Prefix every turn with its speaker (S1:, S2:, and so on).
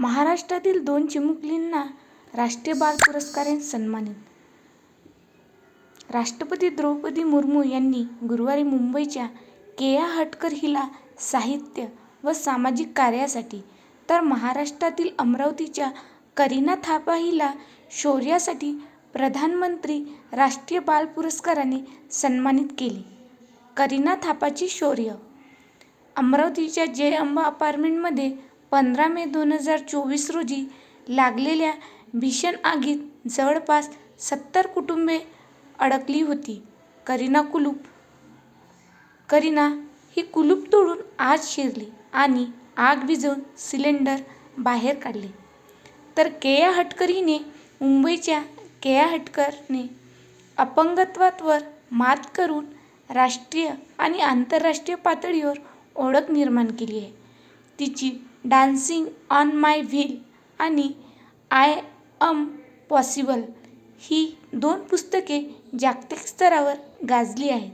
S1: महाराष्ट्रातील दोन चिमुकलींना राष्ट्रीय बाल पुरस्काराने सन्मानित. राष्ट्रपती द्रौपदी मुर्मू यांनी गुरुवारी मुंबईच्या केया हटकर हिला साहित्य व सामाजिक कार्यासाठी तर महाराष्ट्रातील अमरावतीच्या करीना थापा हिला शौर्यासाठी प्रधानमंत्री राष्ट्रीय बाल पुरस्काराने सन्मानित केले. करीना थापाची शौर्य अमरावतीच्या जय अंबा अपार्टमेंटमध्ये पंधरा मे दोन हजार चोवीस रोजी लागलेल्या भीषण आगीत जवळपास सत्तर कुटुंबे अडकली होती. करीना कुलूप करीना ही कुलूप तोडून आत शिरली आणि आग भिजवून सिलेंडर बाहेर काढले. तर केया हटकर हिने मुंबईच्या केया हटकरने अपंगत्वावर मात करून राष्ट्रीय आणि आंतरराष्ट्रीय पातळीवर ओळख निर्माण केली आहे. तिची डान्सिंग ऑन माय व्हील आणि आय अम पॉसिबल ही दोन पुस्तके जागतिक स्तरावर गाजली आहेत.